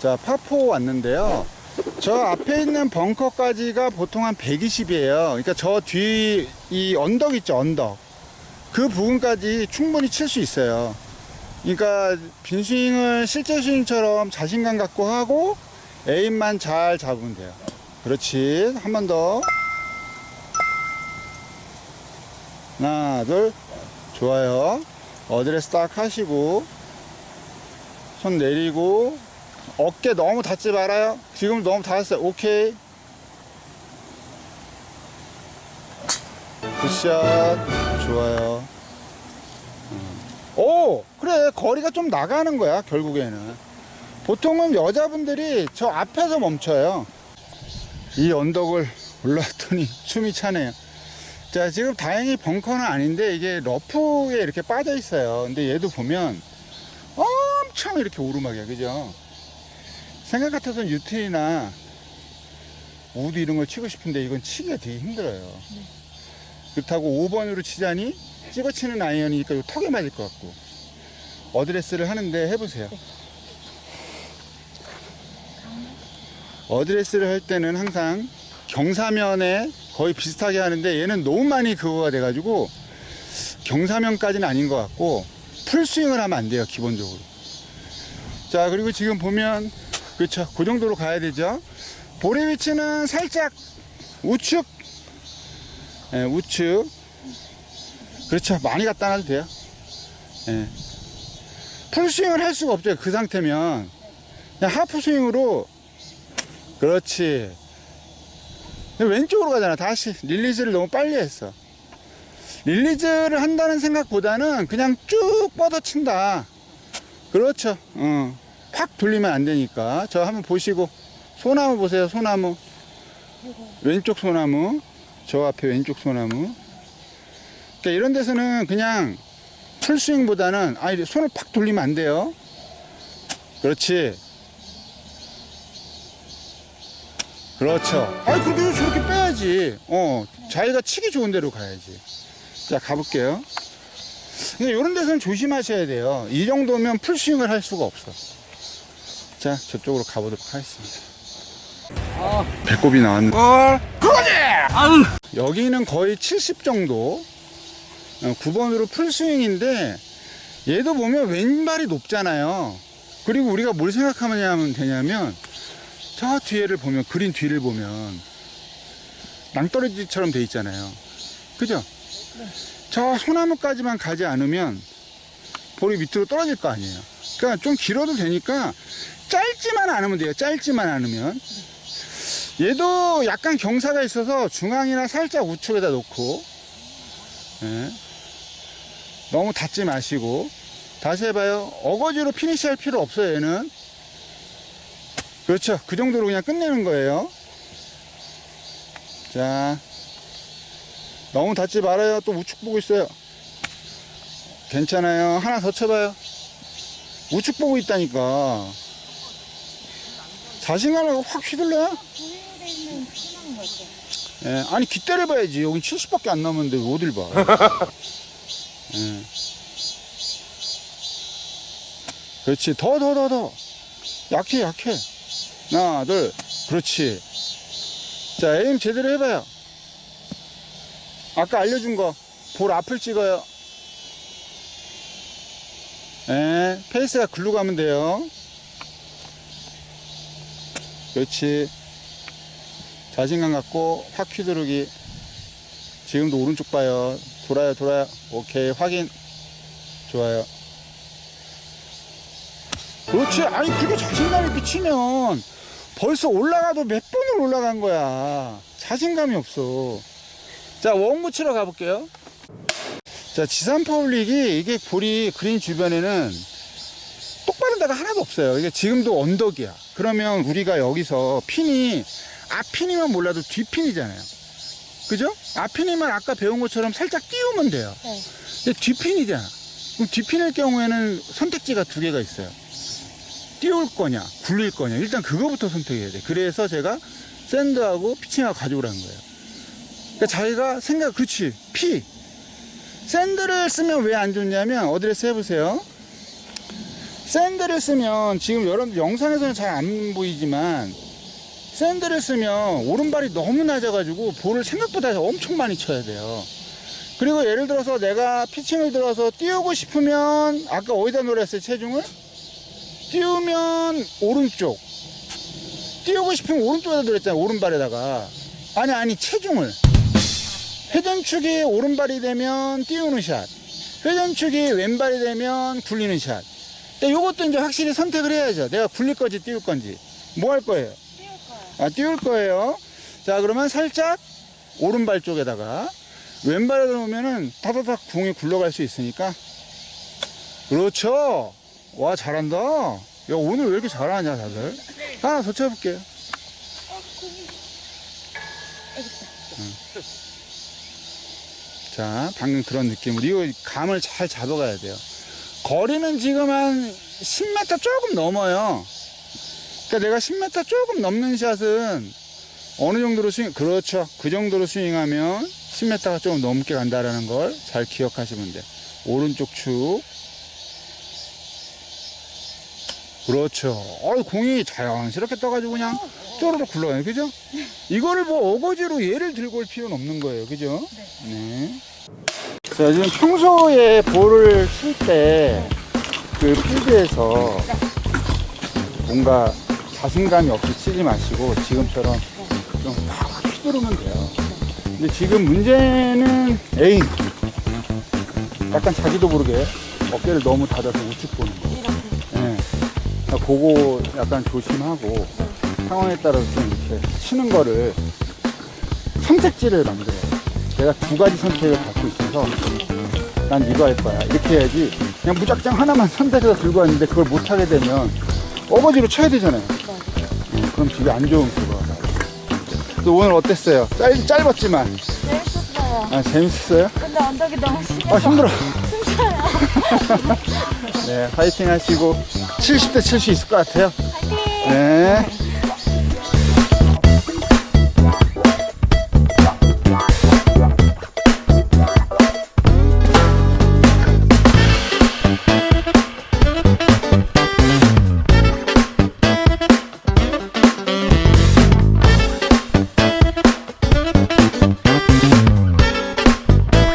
자, 파포 왔는데요. 저 앞에 있는 벙커까지가 보통 한 120이에요. 그러니까 저 뒤 이 언덕 있죠, 언덕. 그 부분까지 충분히 칠 수 있어요. 그러니까 빈 스윙을 실제 스윙처럼 자신감 갖고 하고 에임만 잘 잡으면 돼요. 그렇지. 한 번 더. 하나, 둘. 좋아요. 어드레스 딱 하시고 손 내리고 어깨 너무 닿지 말아요. 지금 너무 닿았어요. 오케이. 굿샷. 좋아요. 음. 오! 그래. 거리가 좀 나가는 거야, 결국에는. 보통은 여자분들이 저 앞에서 멈춰요. 이 언덕을 올라왔더니 숨이 차네요. 자, 지금 다행히 벙커는 아닌데 이게 러프에 이렇게 빠져 있어요. 근데 얘도 보면 엄청 이렇게 오르막이야. 그죠? 생각 같아서는 유틸이나 우드 이런 걸 치고 싶은데 이건 치기가 되게 힘들어요. 그렇다고 5번으로 치자니 찍어치는 아이언이니까 이 턱에 맞을 것 같고 어드레스를 하는데 해보세요. 어드레스를 할 때는 항상 경사면에 거의 비슷하게 하는데 얘는 너무 많이 그거가 돼가지고 경사면까지는 아닌 것 같고 풀스윙을 하면 안 돼요 기본적으로 자 그리고 지금 보면 그렇죠 그 정도로 가야 되죠 볼의 위치는 살짝 우측 예, 우측 그렇죠 많이 갖다 놔도 돼요 예. 풀스윙을 할 수가 없죠 그 상태면 그냥 하프 스윙으로 그렇지 왼쪽으로 가잖아. 다시 릴리즈를 너무 빨리 했어. 릴리즈를 한다는 생각보다는 그냥 쭉 뻗어친다. 그렇죠. 어. 확 돌리면 안 되니까. 저 한번 보시고 소나무 보세요. 소나무. 왼쪽 소나무. 저 앞에 왼쪽 소나무. 그러니까 이런 데서는 그냥 풀스윙보다는 아 손을 팍 돌리면 안 돼요. 그렇지. 그렇죠. 아니, 근데 저렇게 빼야지. 어, 자기가 치기 좋은 데로 가야지. 자, 가볼게요. 근데 이런 데서는 조심하셔야 돼요. 이 정도면 풀스윙을 할 수가 없어. 자, 저쪽으로 가보도록 하겠습니다. 배꼽이 나왔네. 걸. 그거지. 아유. 여기는 거의 70 정도. 어, 9번으로 풀스윙인데, 얘도 보면 왼발이 높잖아요. 그리고 우리가 뭘 생각하면 되냐면, 저 뒤에를 보면 그린 뒤를 보면 낭떠러지처럼 돼 있잖아요. 그죠? 저 소나무까지만 가지 않으면 볼이 밑으로 떨어질 거 아니에요. 그러니까 좀 길어도 되니까 짧지만 않으면 돼요. 짧지만 않으면. 얘도 약간 경사가 있어서 중앙이나 살짝 우측에다 놓고 예. 너무 닿지 마시고 다시 해봐요. 어거지로 피니시할 필요 없어요. 얘는 그렇죠. 그 정도로 그냥 끝내는 거예요. 자, 너무 닿지 말아요. 또 우측 보고 있어요. 괜찮아요. 하나 더 쳐봐요. 우측 보고 있다니까. 자신감을 확 휘둘러요? 보행돼 있는 소나무 같아. 예, 아니 깃대를 봐야지. 여긴 70밖에 안 남았는데 어딜 봐. 예. 그렇지. 더 더 더 더. 약해 약해. 하나 둘. 그렇지. 자 에임 제대로 해봐요. 아까 알려준 거. 볼 앞을 찍어요. 예, 페이스가 글로 가면 돼요. 그렇지. 자신감 갖고 확 휘두르기. 지금도 오른쪽 봐요. 돌아요, 돌아요. 오케이, 확인. 좋아요. 그렇지. 아니, 그게 자신감이 미치면 벌써 올라가도 몇 번을 올라간 거야. 자신감이 없어. 자, 원무 치러 가볼게요. 자, 지산 파울릭이 이게 볼이 그린 주변에는 똑바른 데가 하나도 없어요. 이게 지금도 언덕이야. 그러면 우리가 여기서 핀이 앞핀이면 몰라도 뒷핀이잖아요. 그죠? 앞핀이면 아까 배운 것처럼 살짝 띄우면 돼요. 네. 근데 뒷핀이잖아. 그럼 뒷핀일 경우에는 선택지가 두 개가 있어요. 띄울 거냐, 굴릴 거냐. 일단 그거부터 선택해야 돼. 그래서 제가 샌드하고 피칭하고 가져오라는 거예요. 그러니까 자기가 생각, 그렇지. 피. 샌드를 쓰면 왜 안 좋냐면, 어드레스 해보세요. 샌드를 쓰면 지금 여러분 영상에서는 잘 안 보이지만 샌드를 쓰면 오른발이 너무 낮아가지고 볼을 생각보다 엄청 많이 쳐야 돼요. 그리고 예를 들어서 내가 피칭을 들어서 띄우고 싶으면 아까 어디다 노렸어요 체중을? 띄우면 오른쪽. 띄우고 싶으면 오른쪽에다 노렸잖아요 오른발에다가. 아니 아니 체중을. 회전축이 오른발이 되면 띄우는 샷. 회전축이 왼발이 되면 굴리는 샷 근데 요것도 이제 확실히 선택을 해야죠 내가 굴릴 건지 띄울 건지 뭐 할 거예요? 띄울 거예요. 아, 띄울 거예요. 자, 그러면 살짝 오른발 쪽에다가 왼발에 놓으면은 타다닥 공이 굴러갈 수 있으니까. 그렇죠. 와, 잘한다. 야, 오늘 왜 이렇게 잘하냐, 다들? 하나 더 쳐볼게요. 자, 방금 그런 느낌으로. 이거 감을 잘 잡아가야 돼요. 거리는 지금 한 10m 조금 넘어요. 그러니까 내가 10m 조금 넘는 샷은 어느 정도로 스윙, 그렇죠. 그 정도로 스윙하면 10m가 조금 넘게 간다라는 걸 잘 기억하시면 돼요. 오른쪽 축. 그렇죠. 어, 공이 자연스럽게 떠가지고 그냥 쪼르륵 굴러가요. 그죠? 이거를 뭐 어거지로 얘를 들고 올 필요는 없는 거예요. 그죠? 네. 자, 지금 평소에 볼을 칠 때 그 필드에서 뭔가 자신감이 없이 치지 마시고 지금처럼 좀팍 휘두르면 돼요. 근데 지금 문제는 에임. 약간 자기도 모르게 어깨를 너무 닫아서 우측 보는 거. 예. 그러니까 그거 약간 조심하고 상황에 따라서 좀 이렇게 치는 거를 선택지를 만들어요. 내가 두 가지 선택을 갖고 있어서 난 이거 할 거야. 이렇게 해야지. 그냥 무작정 하나만 선택해서 들고 왔는데 그걸 못 하게 되면 어거지로 쳐야 되잖아요. 음, 그럼 되게 안 좋은 나와요. 또 오늘 어땠어요? 짧, 짧았지만. 재밌었어요. 아, 재밌었어요? 근데 언덕이 너무 심해서 아, 힘들어. 숨쉬어요. 네, 파이팅 하시고 70대 칠 수 있을 것 같아요. 파이팅! 네.